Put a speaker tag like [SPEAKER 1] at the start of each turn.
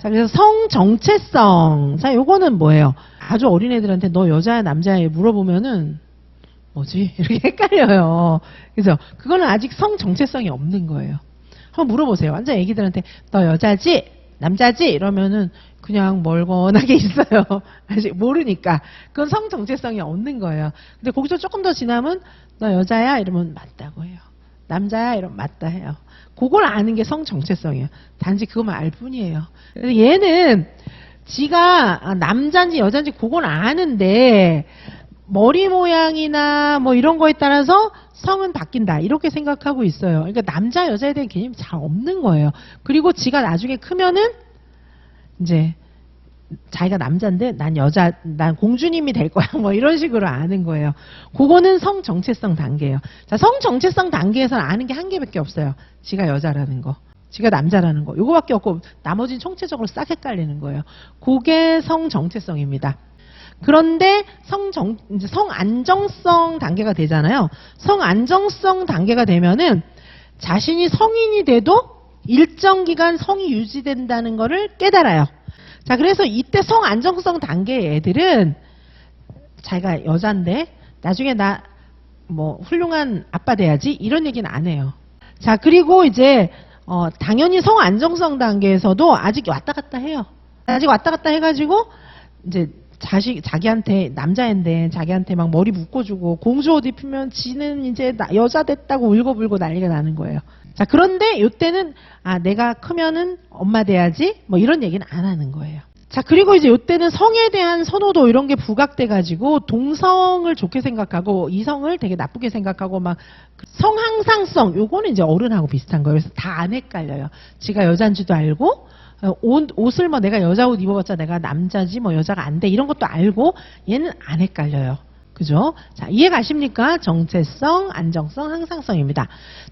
[SPEAKER 1] 자, 그래서 성 정체성. 자, 요거는 뭐예요? 아주 어린애들한테 너 여자야, 남자야 물어보면은 뭐지? 이렇게 헷갈려요. 그래서 그거는 아직 성 정체성이 없는 거예요. 한번 물어보세요. 완전 애기들한테 너 여자지? 남자지? 이러면은 그냥 멀건하게 있어요. 아직 모르니까. 그건 성 정체성이 없는 거예요. 근데 거기서 조금 더 지나면 너 여자야? 이러면 맞다고 해요. 남자야? 이러면 맞다 해요. 그걸 아는 게 성 정체성이에요. 단지 그것만 알 뿐이에요. 그래서 얘는 지가 아, 남자인지 여자인지 그건 아는데 머리 모양이나 뭐 이런 거에 따라서 성은 바뀐다 이렇게 생각하고 있어요. 그러니까 남자 여자에 대한 개념이 잘 없는 거예요. 그리고 지가 나중에 크면은 이제 자기가 남자인데 난 여자, 난 공주님이 될 거야. 뭐 이런 식으로 아는 거예요. 그거는 성 정체성 단계예요. 자, 성 정체성 단계에서는 아는 게 한 개밖에 없어요. 지가 여자라는 거. 지가 남자라는 거. 요거밖에 없고 나머지는 총체적으로 싹 헷갈리는 거예요. 그게 성 정체성입니다. 그런데 성정 이제 성 안정성 단계가 되잖아요. 성 안정성 단계가 되면은 자신이 성인이 돼도 일정 기간 성이 유지된다는 거를 깨달아요. 자, 그래서 이때 성 안정성 단계의 애들은 자기가 여잔데 나중에 나 뭐 훌륭한 아빠 돼야지 이런 얘기는 안 해요. 자, 그리고 이제 어, 당연히 성 안정성 단계에서도 아직 왔다 갔다 해요. 아직 왔다 갔다 해가지고 이제 자식 자기한테 남자인데 자기한테 막 머리 묶어주고 공주 옷 입히면 지는 이제 나- 여자 됐다고 울고불고 난리가 나는 거예요. 자 그런데 이때는 아 내가 크면은 엄마 돼야지 뭐 이런 얘기는 안 하는 거예요. 자 그리고 이제 이때는 성에 대한 선호도 이런 게 부각돼 가지고 동성을 좋게 생각하고 이성을 되게 나쁘게 생각하고 막 성항상성 요거는 이제 어른하고 비슷한 거예요. 그래서 다 안 헷갈려요. 지가 여잔지도 알고 어, 옷, 옷을 뭐 내가 여자 옷 입어봤자 내가 남자지 뭐 여자가 안 돼 이런 것도 알고 얘는 안 헷갈려요. 그죠? 자 이해 가십니까? 정체성, 안정성, 항상성입니다.